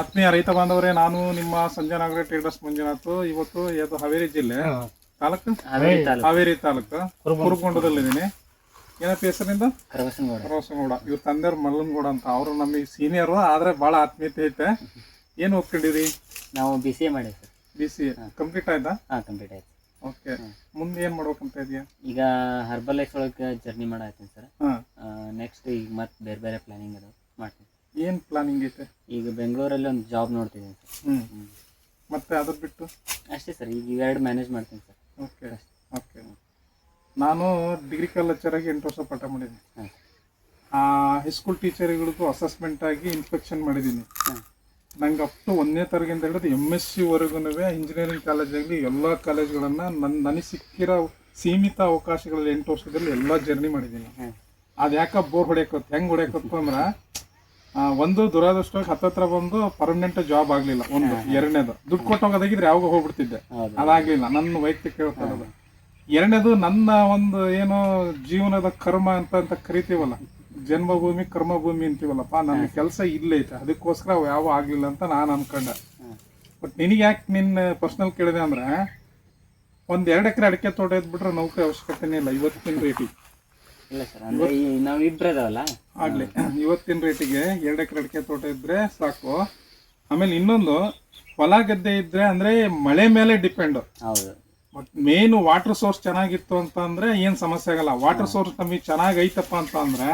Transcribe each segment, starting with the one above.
ಆತ್ಮೀಯ ರೈತ ಬಾಂಧವರೇ ನಾನು ನಿಮ್ಮ ಸಂಜಯನಗರ ಟ್ರೇಡರ್ಸ್ ಮಂಜುನಾಥ್. ಇವತ್ತು ಇದು ಹಾವೇರಿ ಜಿಲ್ಲೆ? ತಾಲೂಕು? ಹಾವೇರಿ ತಾಲೂಕು. ಹಾವೇರಿ ತಾಲೂಕು. ಕುರುಬಗೊಂಡದಲ್ಲಿದ್ದೀನಿ. ಏನಪ್ಪ ಹೆಸರಿಂದ ಕರವಸನಗೌಡ ಇವ್ರ ತಂದೆಯವ್ರು ಮಲ್ಲನಗೌಡ ಅಂತ. ಅವರು ನಮಗೆ ಸೀನಿಯರ್ ಆದ್ರೆ ಭಾಳ ಆತ್ಮೀಯತೆ ಐತೆ. ಏನು ಓದ್ಕೊಂಡಿರಿ ನಾವು ಬಿ ಸಿ ಎ ಮಾಡಿದ್ವಿ ಸರ್. ಬಿ ಸಿ ಕಂಪ್ಲೀಟ್ ಆಯ್ತಾ? ಹಾಂ ಕಂಪ್ಲೀಟ್ ಆಯ್ತು. ಓಕೆ ಮುಂದೆ ಏನು ಮಾಡ್ಬೇಕಂತ ಇದೆಯಾ? ಈಗ ಹರ್ಬಲ್ ಲೈಫ್ ಒಳಗೆ ಜರ್ನಿ ಮಾಡಿ ಸರ್. ಹಾಂ. ನೆಕ್ಸ್ಟ್ ಈಗ ಮತ್ತೆ ಬೇರೆ ಬೇರೆ ಪ್ಲಾನಿಂಗ್ ಅದು ಮಾಡ್ತೀನಿ. ಏನು ಪ್ಲಾನಿಂಗ್ ಐತೆ? ಈಗ ಬೆಂಗಳೂರಲ್ಲಿ ಒಂದು ಜಾಬ್ ನೋಡ್ತಿದ್ದೀನಿ ಸರ್. ಹ್ಞೂ. ಮತ್ತೆ ಅದ್ರ ಬಿಟ್ಟು? ಅಷ್ಟೇ ಸರ್ ಈಗ ಇವೆರಡು ಮ್ಯಾನೇಜ್ ಮಾಡ್ತೀನಿ ಸರ್. ಓಕೆ ಓಕೆ ನಾನು ಡಿಗ್ರಿ ಕಾಲೇಜರಾಗಿ ಎಂಟು ವರ್ಷ ಪಾಠ ಮಾಡಿದ್ದೀನಿ. ಹಾಂ. ಹೈಸ್ಕೂಲ್ ಟೀಚರ್ಗಳಿಗೂ ಅಸೆಸ್ಮೆಂಟ್ ಆಗಿ ಇನ್ಸ್ಪೆಕ್ಷನ್ ಮಾಡಿದ್ದೀನಿ. ಹಾಂ. ನಂಗೆ ಅಪ್ ಟು ಒಂದನೇ ತರಗಿಂದ ಹಿಡಿದು ಎಂ ಎಸ್ ಸಿವರೆಗೂ ಇಂಜಿನಿಯರಿಂಗ್ ಕಾಲೇಜಾಗಲಿ ಎಲ್ಲ ಕಾಲೇಜ್ಗಳನ್ನು ನನ್ನ ನನಗೆ ಸಿಕ್ಕಿರೋ ಸೀಮಿತ ಅವಕಾಶಗಳಲ್ಲಿ ಎಂಟು ವರ್ಷದಲ್ಲಿ ಎಲ್ಲ ಜರ್ನಿ ಮಾಡಿದ್ದೀನಿ. ಹಾಂ. ಅದು ಯಾಕೆ ಬೋರ್ ಹೊಡೆಯಕತ್ತು ಹೆಂಗೆ ಹೊಡೆಯಕತ್ತು ಅಂದ್ರೆ ಒಂದು ದುರಾದೃಷ್ಟವಾಗಿ ಹತ್ತತ್ರ ಬಂದು ಪರ್ಮನೆಂಟ್ ಜಾಬ್ ಆಗ್ಲಿಲ್ಲ ಒಂದು ಎರಡನೇದು. ದುಡ್ಡು ಕೊಟ್ಟು ಹೋಗೋದಾಗಿದ್ರೆ ಯಾವಾಗ ಹೋಗ್ಬಿಡ್ತಿದ್ದೆ. ಅದಾಗ್ಲಿಲ್ಲ ನನ್ನ ವೈಯಕ್ತಿಕ ಎರಡನೇದು ನನ್ನ ಒಂದು ಏನು ಜೀವನದ ಕರ್ಮ ಅಂತ ಅಂತ ಕರಿತೀವಲ್ಲ ಜನ್ಮಭೂಮಿ ಕರ್ಮಭೂಮಿ ಅಂತೀವಲ್ಲಪ್ಪ ನನ್ನ ಕೆಲಸ ಇಲ್ಲೇ ಐತೆ. ಅದಕ್ಕೋಸ್ಕರ ಅವು ಯಾವ ಆಗ್ಲಿಲ್ಲ ಅಂತ ನಾನು ಅನ್ಕೊಂಡೆ. ಬಟ್ ನಿನಗೆ ಯಾಕೆ ನಿನ್ನ ಪರ್ಸನಲ್ ಕೇಳಿದೆ ಅಂದ್ರೆ ಒಂದ್ ಎರಡು ಎಕರೆ ಅಡಿಕೆ ತೋಟ ಇದ್ಬಿಟ್ರೆ ನೌಕರಿ ಅವಶ್ಯಕತೆನೇ ಇಲ್ಲ ಇವತ್ತಿನ ರೇಟಿಗೆ ಇಲ್ಲ ಸರ್ ಅಂದ್ರೆ ಈ ನಾವು ಇಬ್ಬರು ಆಗಲಿ. ಇವತ್ತಿನ ರೇಟಿಗೆ ಎರಡು ಎಕರೆ ಅಡಿಕೆ ತೋಟ ಇದ್ರೆ ಸಾಕು. ಆಮೇಲೆ ಇನ್ನೊಂದು ಹೊಲ ಗದ್ದೆ ಇದ್ರೆ ಅಂದ್ರೆ ಮಳೆ ಮೇಲೆ ಡಿಪೆಂಡ್ ಹೌದು. ಬಟ್ ಮೇನ್ ವಾಟರ್ ಸೋರ್ಸ್ ಚೆನ್ನಾಗಿತ್ತು ಅಂತ ಅಂದ್ರೆ ಏನ್ ಸಮಸ್ಯೆ ಆಗಲ್ಲ. ವಾಟರ್ ಸೋರ್ಸ್ ನಮಗೆ ಚೆನ್ನಾಗಿ ಐತಪ್ಪ ಅಂತ ಅಂದ್ರೆ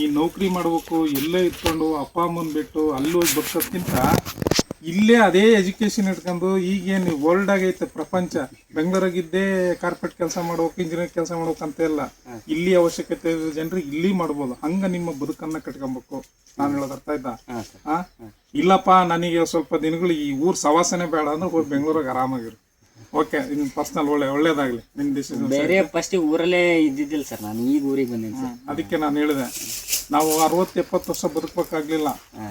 ಈ ನೌಕರಿ ಮಾಡ್ಬೇಕು ಎಲ್ಲೇ ಇಟ್ಕೊಂಡು ಅಪ್ಪ ಅಮ್ಮನ್ ಬಿಟ್ಟು ಅಲ್ಲಿ ಹೋಗಿ ಬದುಕೋದ್ಕಿಂತ ಇಲ್ಲೇ ಅದೇ ಎಜುಕೇಶನ್ ಇಟ್ಕೊಂಡು ಈಗೇನು ವರ್ಲ್ಡ್ ಆಗೈತೆ ಪ್ರಪಂಚ. ಬೆಂಗಳೂರಾಗಿದ್ದೇ ಕಾರ್ಪೆಟ್ ಕೆಲಸ ಮಾಡ್ಬೇಕು ಇಂಜಿನಿಯರ್ ಕೆಲಸ ಮಾಡ್ಬೇಕು ಅಂತ ಇಲ್ಲ. ಇಲ್ಲಿ ಅವಶ್ಯಕತೆ ಇರೋ ಜನರಿಗೆ ಇಲ್ಲಿ ಮಾಡ್ಬೋದು. ಹಂಗ ನಿಮ್ಮ ಬದುಕನ್ನ ಕಟ್ಕೊಬೇಕು. ನಾನು ಹೇಳೋದು ಅರ್ಥ ಆಯ್ತಾ? ಇಲ್ಲಪ್ಪ ನನಗೆ ಸ್ವಲ್ಪ ದಿನಗಳು ಈ ಊರ್ ಸವಾಸನೆ ಬೇಡ ಅಂದ್ರೆ ಹೋಗಿ ಬೆಂಗಳೂರಾಗ ಆರಾಮಾಗಿರು. ಓಕೆ ನಿಮ್ಮ ಪರ್ಸನಲ್ ಒಳ್ಳೆ ಒಳ್ಳೇದಾಗಲಿ. ನಿನ್ ಡಿಸಿಷನ್ ಬೇರೆ ಫಸ್ಟ್ ಊರಲ್ಲೇ ಇದ್ದಿದ್ದಿಲ್ಲ ಸರ್ ನಾನು ಈಗ ಊರಿಗೆ ಬಂದೀನಿ ಸರ್. ಅದಕ್ಕೆ ನಾನು ಹೇಳಿದೆ. ನಾವು ಅರವತ್ತು ಎಪ್ಪತ್ತು ವರ್ಷ ಬದುಕಬೇಕಾಗ್ಲಿಲ್ಲ.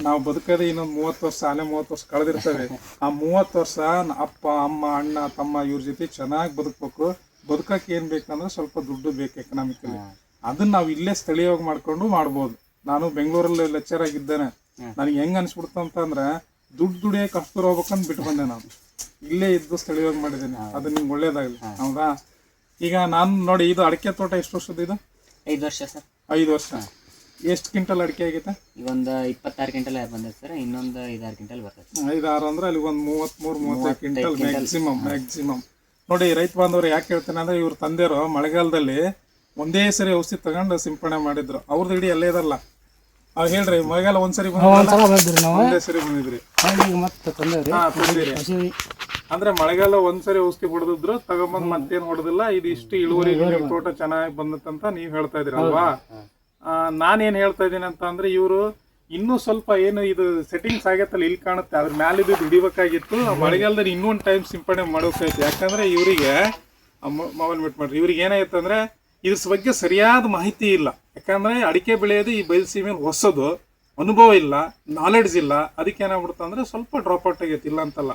ನಾವು ಬದುಕದೆ ಇನ್ನೊಂದು ಮೂವತ್ತು ವರ್ಷ ಅಲ್ಲೇ ಮೂವತ್ತು ವರ್ಷ ಕಳೆದಿರ್ತೇವೆ ಆ ಮೂವತ್ತು ವರ್ಷ ಅಪ್ಪ ಅಮ್ಮ ಅಣ್ಣ ತಮ್ಮ ಇವ್ರ ಜೊತೆ ಚೆನ್ನಾಗಿ ಬದುಕಬೇಕು. ಬದುಕಕ್ಕೆ ಏನ್ ಬೇಕಂದ್ರೆ ಸ್ವಲ್ಪ ದುಡ್ಡು ಬೇಕು ಎಕನಾಮಿಕಲಿ ಅದನ್ನ ನಾವು ಇಲ್ಲೇ ಸ್ಥಳೀಯವಾಗಿ ಮಾಡ್ಕೊಂಡು ಮಾಡ್ಬೋದು. ನಾನು ಬೆಂಗಳೂರಲ್ಲಿ ಲೆಕ್ಚರ್ ಆಗಿದ್ದೇನೆ. ನನಗೆ ಹೆಂಗ್ ಅನ್ಸಿಬಿಡ್ತ ಅಂತಂದ್ರೆ ದುಡ್ಡು ದುಡಿಯೋಕೆ ಅಷ್ಟು ಹೋಗ್ಬೇಕಂತ ಬಿಟ್ಟು ಬಂದೆ ನಾನು. ಇಲ್ಲೇ ಇದ್ದು ಸ್ಥಳೀಯವಾಗಿ ಮಾಡಿದ್ದೀನಿ. ಅದು ನಿಮ್ಗೆ ಒಳ್ಳೇದಾಗಲಿ. ಹೌದಾ? ಈಗ ನಾನು ನೋಡಿ ಇದು ಅಡಿಕೆ ತೋಟ ಎಷ್ಟು ವರ್ಷದ ಇದು? ಐದು ವರ್ಷ ಸರ್. ಐದು ವರ್ಷ. ಎಷ್ಟು ಕ್ವಿಂಟಲ್ ಅಡಿಕೆ ಆಗೈತೆ? ಈಗ ಒಂದು ಇಪ್ಪತ್ತಾರು ಕ್ವಿಂಟಲ್ ಬಂದೈತೆ ಸರ್ ಇನ್ನೊಂದು ಐದಾರು ಕ್ವಿಂಟಲ್ ಬರ್ತದೆ ಐದಾರು ಅಂದ್ರೆ ಅಲ್ಲಿ ಒಂದು ಮೂವತ್ತ್ಮೂರು ಮೂವತ್ತೈದು ಕ್ವಿಂಟಲ್ ಮ್ಯಾಕ್ಸಿಮಮ್ ಮ್ಯಾಕ್ಸಿಮಮ್ ನೋಡಿ ರೈತ ಬಾಂಧವರು ಯಾಕೆ ಹೇಳ್ತೇನೆ ಅಂದ್ರೆ ಇವ್ರ ತಂದೆಯರು ಮಳೆಗಾಲದಲ್ಲಿ ಒಂದೇ ಸರಿ ಔಷಧಿ ತಗೊಂಡು ಸಿಂಪಡಣೆ ಮಾಡಿದ್ರು. ಅವ್ರದ್ದು ಇಡೀ ಅಲ್ಲೇ ಇದಲ್ಲ. ಅವ್ ಹೇಳ್ರಿ ಮಳೆಗಾಲ ಒಂದ್ಸರಿ? ಬಂದ್ರಿ ನಾವು. ಒಂದೇ ಸರಿ ಬಂದಿದ್ರಿ. ಮತ್ತೆ ತಂದಿರಿ. ಅಂದ್ರೆ ಮಳೆಗಾಲ ಒಂದ್ಸರಿ ಔಷಧಿ ಹೊಡೆದಿದ್ರು ತಗೊಂಬಂದ್ ಮತ್ತೇನ್ ಹೊಡೆದಿಲ್ಲ? ಇದು ಇಷ್ಟು ಇಳುವರಿ ನಿಮ್ಗೆ ತೋಟ ಚೆನ್ನಾಗಿ ಬಂದತ್ತಂತ ನೀವ್ ಹೇಳ್ತಾ ಇದೀರ ಅಲ್ವಾ? ಆ, ನಾನೇನ್ ಹೇಳ್ತಾ ಇದೀನಿ ಅಂತ ಅಂದ್ರೆ ಇವರು ಇನ್ನೂ ಸ್ವಲ್ಪ ಏನು ಇದು ಸೆಟ್ಟಿಂಗ್ಸ್ ಆಗತ್ತಲ್ಲ ಇಲ್ಲಿ ಕಾಣುತ್ತೆ. ಅದ್ರ ಮ್ಯಾಲೆ ಇದು ಹಿಡಿಬೇಕಾಗಿತ್ತು. ಆ ಮಳೆಗಾಲದಲ್ಲಿ ಇನ್ನೊಂದು ಟೈಮ್ ಸಿಂಪಡಣೆ ಮಾಡೋಕಾಯ್ತು ಯಾಕಂದ್ರೆ ಇವರಿಗೆ ಮೊಬೈಲ್ ಬಿಟ್ ಮಾಡ್ರಿ. ಇವ್ರಿಗೆ ಏನಾಯ್ತು ಅಂದ್ರೆ ಇದ್ರ ಬಗ್ಗೆ ಸರಿಯಾದ ಮಾಹಿತಿ ಇಲ್ಲ. ಯಾಕಂದ್ರೆ ಅಡಿಕೆ ಬೆಳೆಯೋದು ಈ ಬಯಲುಸೀಮೆಯಲ್ಲಿ ಹೊಸದು. ಅನುಭವ ಇಲ್ಲ ನಾಲೆಡ್ಜ್ ಇಲ್ಲ. ಅದಕ್ಕೆ ಏನಾಗ್ಬಿಡುತ್ತೆ ಅಂದ್ರೆ ಸ್ವಲ್ಪ ಡ್ರಾಪ್ ಔಟ್ ಆಗೈತಿ ಇಲ್ಲ ಅಂತಲ್ಲ.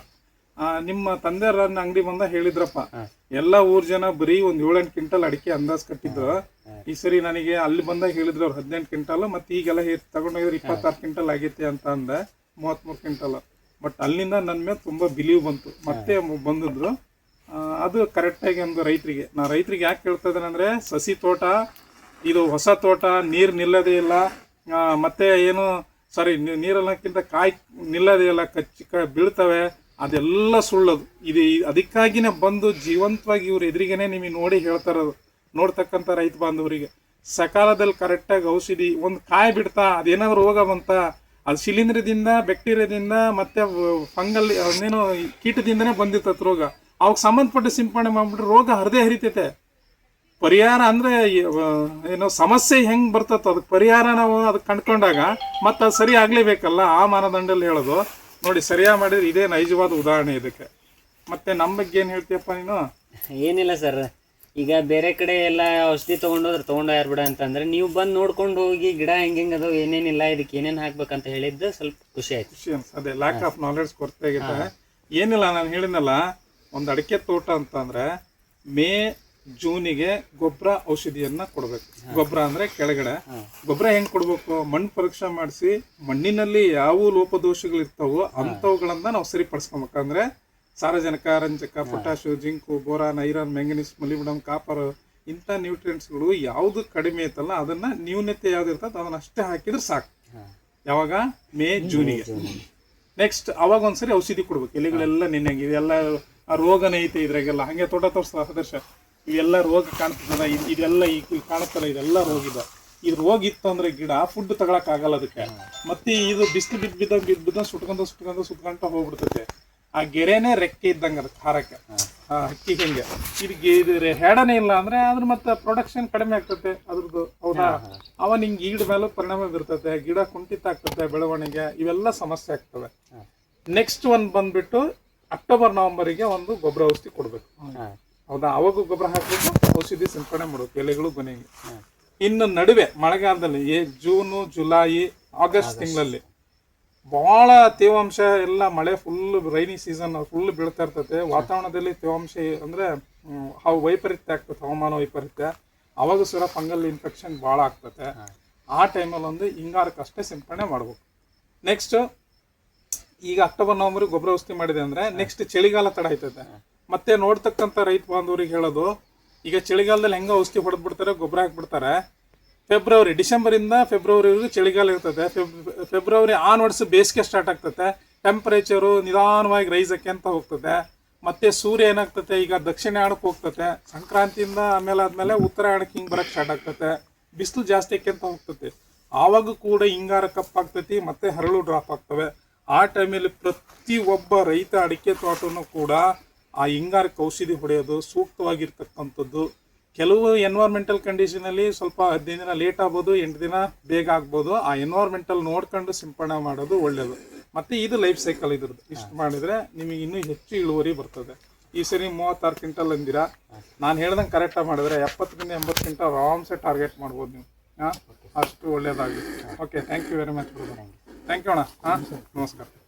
ನಿಮ್ಮ ತಂದೆಯವ್ರ ಅಂಗಡಿ ಬಂದ ಹೇಳಿದ್ರಪ್ಪ. ಎಲ್ಲ ಊರ್ ಜನ ಬರೀ ಒಂದ್ ಏಳೆಂಟು ಕ್ವಿಂಟಲ್ ಅಡಿಕೆ ಅಂದಾಜ್ ಕಟ್ಟಿದ್ರು ಈ ಸರಿ ನನಗೆ ಅಲ್ಲಿ ಬಂದಾಗ ಹೇಳಿದ್ರು ಅವ್ರು ಹದಿನೆಂಟು ಕ್ವಿಂಟಲ್, ಮತ್ತೆ ಈಗೆಲ್ಲ ತಗೊಂಡೋಗಿದ್ರೆ ಇಪ್ಪತ್ತಾರು ಕ್ವಿಂಟಲ್ ಆಗೈತೆ ಅಂತ ಅಂದ. ಮೂವತ್ಮೂರು ಕ್ವಿಂಟಲ್. ಬಟ್ ಅಲ್ಲಿಂದ ನನ್ನ ಮೇಲೆ ತುಂಬಾ ಬಿಲೀವ್ ಬಂತು. ಮತ್ತೆ ಬಂದಿದ್ರು. ಅದು ಕರೆಕ್ಟಾಗಿ ಒಂದು ರೈತರಿಗೆ. ನಾ ರೈತರಿಗೆ ಯಾಕೆ ಹೇಳ್ತಾ ಇದ್ದೇನೆ ಅಂದ್ರೆ, ಸಸಿ ತೋಟ, ಇದು ಹೊಸ ತೋಟ, ನೀರು ನಿಲ್ಲದೇ ಇಲ್ಲ. ಮತ್ತೆ ಏನು ಸಾರಿ ನೀರಲ್ಲಕ್ಕಿಂತ ಕಾಯಿ ನಿಲ್ಲದೇ ಇಲ್ಲ. ಕಚ್ಚಿ ಕ ಬೀಳ್ತವೆ. ಅದೆಲ್ಲ ಸುಳ್ಳದು. ಇದು ಅದಕ್ಕಾಗಿನೇ ಬಂದು ಜೀವಂತವಾಗಿ ಇವ್ರ ಎದುರಿಗೇನೆ ನಿಮಗೆ ನೋಡಿ ಹೇಳ್ತಾರದು. ನೋಡ್ತಕ್ಕಂಥ ರೈತ ಬಾಂಧವರಿಗೆ. ಸಕಾಲದಲ್ಲಿ ಕರೆಕ್ಟಾಗಿ ಔಷಧಿ, ಒಂದು ಕಾಯಿ ಬಿಡ್ತಾ, ಅದೇನಾದ್ರು ರೋಗ ಬಂತ, ಅದು ಶಿಲೀಂಧ್ರದಿಂದ, ಬ್ಯಾಕ್ಟೀರಿಯಾದಿಂದ, ಮತ್ತೆ ಫಂಗಲ್ ಈ ಕೀಟದಿಂದನೇ ಬಂದಿರ್ತತ್ ರೋಗ. ಅವಾಗ ಸಂಬಂಧಪಟ್ಟ ಸಿಂಪಡಣೆ ಮಾಡಿಬಿಟ್ರೆ ರೋಗ ಹರಿದೇ ಹರಿತೈತೆ. ಪರಿಹಾರ ಅಂದ್ರೆ ಏನೋ ಸಮಸ್ಯೆ ಹೆಂಗ್ ಬರ್ತೈತೋ ಅದಕ್ಕೆ ಪರಿಹಾರ ನಾವು ಅದಕ್ಕೆ ಕಂಡ್ಕೊಂಡಾಗ ಮತ್ತೆ ಅದು ಸರಿ ಆಗ್ಲೇಬೇಕಲ್ಲ ಆ ಮಾನದಂಡದಲ್ಲಿ ಹೇಳೋದು. ನೋಡಿ ಸರಿಯಾಗಿ ಮಾಡಿದ್ರೆ ಇದೇ ನೈಜವಾದ ಉದಾಹರಣೆ ಇದಕ್ಕೆ. ಮತ್ತೆ ನಮ್ಮ ಬಗ್ಗೆ ಏನು ಹೇಳ್ತೀಯಪ್ಪ ನೀನು? ಏನಿಲ್ಲ ಸರ್. ಈಗ ಬೇರೆ ಕಡೆ ಎಲ್ಲ ಔಷಧಿ ತೊಗೊಂಡೋದ್ರೆ ತೊಗೊಂಡು ಯಾರು ಬಿಡ ಅಂತಂದ್ರೆ ನೀವು ಬಂದು ನೋಡ್ಕೊಂಡು ಹೋಗಿ ಗಿಡ ಹೆಂಗೆ ಹೆಂಗೆ ಅದಾವ ಏನೇನಿಲ್ಲ ಇದಕ್ಕೆ ಏನೇನು ಹಾಕ್ಬೇಕಂತ ಹೇಳಿದ್ದು ಸ್ವಲ್ಪ ಖುಷಿ ಆಯ್ತು. ಖುಷಿ ಅನ್ಸ್ ಅದೇ ಲ್ಯಾಕ್ ಆಫ್ ನಾಲೆಡ್ಜ್ ಕೊರತೆ ಆಗಿದೆ ಏನಿಲ್ಲ ನಾನು ಹೇಳಿದ್ನಲ್ಲ ಒಂದು ಅಡಿಕೆ ತೋಟ ಅಂತಂದ್ರೆ ಮೇ ಜೂನಿಗೆ ಗೊಬ್ಬರ ಔಷಧಿಯನ್ನ ಕೊಡ್ಬೇಕು. ಗೊಬ್ಬರ ಅಂದ್ರೆ ಕೆಳಗಡೆ. ಗೊಬ್ಬರ ಹೆಂಗ್ ಕೊಡ್ಬೇಕು? ಮಣ್ಣು ಪರೀಕ್ಷೆ ಮಾಡಿಸಿ ಮಣ್ಣಿನಲ್ಲಿ ಯಾವ ಲೋಪದೋಷಗಳು ಇರ್ತಾವೋ ಅಂತವುಗಳನ್ನ ನಾವು ಸರಿಪಡಿಸ್ಕೊಬೇಕಂದ್ರೆ ಸಾರಜನಕ ರಂಜಕ potash zinc boron iron manganese molybdenum copper ಇಂಥ ನ್ಯೂಟ್ರಿಯೆಂಟ್ಸ್ಗಳು ಯಾವುದು ಕಡಿಮೆ ಐತಲ್ಲ ಅದನ್ನ ನ್ಯೂನತೆ ಯಾವ್ದು ಇರ್ತದೆ ಅದನ್ನ ಅಷ್ಟೇ ಹಾಕಿದ್ರೆ ಸಾಕು. ಯಾವಾಗ? ಮೇ ಜೂನಿಗೆ. ನೆಕ್ಸ್ಟ್ ಅವಾಗ ಒಂದ್ಸರಿ ಔಷಧಿ ಕೊಡ್ಬೇಕು. ಎಲೆಗಳೆಲ್ಲ ನಿನ್ನೆ ಇದೆಲ್ಲ ಆ ರೋಗನೇ ಐತೆ ಇದ್ರಾಗೆಲ್ಲ. ಹಂಗೆ ತೋಟ ತೋರಿಸ್ತಾರೆ ಆದರ್ಶ ಇವೆಲ್ಲ ರೋಗ ಕಾಣ್ತದ ಇದ್- ಇದೆಲ್ಲ ಈ ಕಾಣುತ್ತಲ್ಲ ಇದೆಲ್ಲ ರೋಗ ಇದೆ. ಇದು ರೋಗ ಇತ್ತು ಅಂದ್ರೆ ಗಿಡ ಫುಡ್ ತಗೊಳಕ್ ಆಗಲ್ಲ ಅದಕ್ಕೆ. ಮತ್ತೆ ಇದು ಬಿಸಿಲು ಬಿದ್ದ ಬಿದ್ದ ಬಿದ್ದ ಬಿದ್ದ ಸುಟ್ಕೊಂತ ಸುಟ್ಕೊಂತ ಸುಟ್ಕೊಂತ ಹೋಗ್ಬಿಡ್ತೈತೆ. ಆ ಗೆರೆನೇ ರೆಕ್ಕೆ ಇದ್ದಂಗ ಅದಕ್ಕೆ ಹಾರಕ್ಕೆ. ಆ ಹಕ್ಕಿ ಹೆಂಗೆ. ಇದಕ್ಕೆ ಇದು ಹೆಡನೇ ಇಲ್ಲ ಅಂದ್ರೆ ಅದ್ರ ಮತ್ತೆ ಪ್ರೊಡಕ್ಷನ್ ಕಡಿಮೆ ಆಗ್ತತೆ ಅದ್ರದ್ದು ಹೌದಾ? ಅವ ನಿಂಗೆ ಈಡ್ ಮೇಲೂ ಪರಿಣಾಮ ಬೀರ್ತತೆ ಗಿಡ ಕುಂಠಿತ ಆಗ್ತತೆ ಬೆಳವಣಿಗೆ ಇವೆಲ್ಲ ಸಮಸ್ಯೆ ಆಗ್ತವೆ. ನೆಕ್ಸ್ಟ್ ಒಂದ್ ಬಂದ್ಬಿಟ್ಟು ಅಕ್ಟೋಬರ್ ನವೆಂಬರಿಗೆ ಒಂದು ಗೊಬ್ಬರ ಔಷಧಿ ಕೊಡ್ಬೇಕು. ಹೌದಾ? ಅವಾಗ ಗೊಬ್ಬರ ಹಾಕಬೇಕು ಔಷಧಿ ಸಿಂಪಡಣೆ ಮಾಡಬೇಕು ಎಲೆಗಳು ಕೊನೆಗೆ. ಇನ್ನು ನಡುವೆ ಮಳೆಗಾಲದಲ್ಲಿ ಏ ಜೂನು ಜುಲೈ ಆಗಸ್ಟ್ ತಿಂಗಳಲ್ಲಿ ಬಹಳ ತೇವಾಂಶ ಎಲ್ಲ ಮಳೆ ಫುಲ್ ರೈನಿ ಸೀಸನ್ ಫುಲ್ ಬೀಳ್ತಾ ಇರ್ತೈತೆ. ವಾತಾವರಣದಲ್ಲಿ ತೇವಾಂಶ ಅಂದ್ರೆ ವೈಪರೀತ್ಯ ಆಗ್ತದೆ ಹವಾಮಾನ ವೈಪರೀತ್ಯ. ಅವಾಗ ಸುರ ಫಂಗಲ್ ಇನ್ಫೆಕ್ಷನ್ ಭಾಳ ಆಗ್ತದೆ ಆ ಟೈಮಲ್ಲಿ ಒಂದು ಹಿಂಗಾರಕ್ಕೆ ಅಷ್ಟೇ ಸಿಂಪಡಣೆ ಮಾಡ್ಬೇಕು. ನೆಕ್ಸ್ಟ್ ಈಗ ಅಕ್ಟೋಬರ್ ನವಂಬರ್ ಗೊಬ್ಬರ ಔಷಧಿ ಮಾಡಿದೆ ಅಂದ್ರೆ ನೆಕ್ಸ್ಟ್ ಚಳಿಗಾಲ ತಡ ಆಯ್ತದೆ ಮತ್ತೆ ನೋಡ್ತಕ್ಕಂಥ ರೈತ ಬಾಂಧವರಿಗೆ ಹೇಳೋದು, ಈಗ ಚಳಿಗಾಲದಲ್ಲಿ ಹೆಂಗೆ ಔಷಧಿ ಹೊಡೆದ್ ಬಿಡ್ತಾರೆ ಗೊಬ್ಬರ ಹಾಕ್ಬಿಡ್ತಾರೆ. ಫೆಬ್ರವರಿ ಡಿಸೆಂಬರ್ ಇಂದ ಫೆಬ್ರವರಿವರೆಗೂ ಚಳಿಗಾಲ ಇರ್ತದೆ. ಫೆಬ್- ಫೆಬ್ರವರಿ ಆನ್ ವರ್ಡ್ಸ್ ಬೇಸಿಗೆ ಸ್ಟಾರ್ಟ್ ಆಗ್ತದೆ. ಟೆಂಪರೇಚರು ನಿಧಾನವಾಗಿ ರೈಸ್ ಅಂತ ಹೋಗ್ತದೆ. ಮತ್ತೆ ಸೂರ್ಯ ಏನಾಗ್ತದೆ, ಈಗ ದಕ್ಷಿಣ ದಕ್ಷಿಣಾಯಣಕ್ಕೆ ಹೋಗ್ತದೆ. ಸಂಕ್ರಾಂತಿಯಿಂದ ಆಮೇಲೆ ಆದಮೇಲೆ ಉತ್ತರಾಯಣಕ್ಕೆ ಹಿಂಗೆ ಬರಕ್ಕೆ ಸ್ಟಾರ್ಟ್ ಆಗ್ತದೆ. ಬಿಸಿಲು ಜಾಸ್ತಿ ಅಂತ ಹೋಗ್ತದೆ. ಆವಾಗ ಕೂಡ ಹಿಂಗಾರ ಕಪ್ಪಾಗ್ತತಿ ಮತ್ತೆ ಹರಳು ಡ್ರಾಪ್ ಆಗ್ತವೆ. ಆ ಟೈಮಲ್ಲಿ ಪ್ರತಿ ಒಬ್ಬ ರೈತ ಅಡಿಕೆ ತೋಟನು ಕೂಡ ಆ ಹಿಂಗಾರಕ್ಕೆ ಔಷಧಿ ಹೊಡೆಯೋದು ಸೂಕ್ತವಾಗಿರ್ತಕ್ಕಂಥದ್ದು. ಕೆಲವು ಎನ್ವೈರ್ಮೆಂಟಲ್ ಕಂಡೀಷನಲ್ಲಿ ಸ್ವಲ್ಪ ಹದಿನೈದು ದಿನ ಲೇಟ್ ಆಗ್ಬೋದು, ಎಂಟು ದಿನ ಬೇಗ ಆಗ್ಬೋದು. ಆ ಎನ್ವೈರ್ಮೆಂಟಲ್ ನೋಡ್ಕೊಂಡು ಸಿಂಪಡಣೆ ಮಾಡೋದು ಒಳ್ಳೆಯದು ಮತ್ತು ಇದು ಲೈಫ್ ಸೈಕಲ್ ಇದ್ರದ್ದು. ಇಷ್ಟು ಮಾಡಿದರೆ ನಿಮಗೆ ಇನ್ನೂ ಹೆಚ್ಚು ಇಳುವರಿ ಬರ್ತದೆ. ಈ ಸರಿ ಮೂವತ್ತಾರು ಕ್ವಿಂಟಲ್ ಅಂದಿರಾ? ನಾನು ಹೇಳ್ದಂಗೆ ಕರೆಕ್ಟಾಗಿ ಮಾಡಿದ್ರೆ ಎಪ್ಪತ್ತರಿಂದ ಎಂಬತ್ತು ಕ್ವಿಂಟಲ್ ಆರಾಮ್ಸೆ ಟಾರ್ಗೆಟ್ ಮಾಡ್ಬೋದು ನೀವು. ಹಾಂ? ಅಷ್ಟು ಒಳ್ಳೆಯದಾಗಿ okay thank you very much thank you ಅಣ್ಣ. ಹಾಂ? ನಮಸ್ಕಾರ.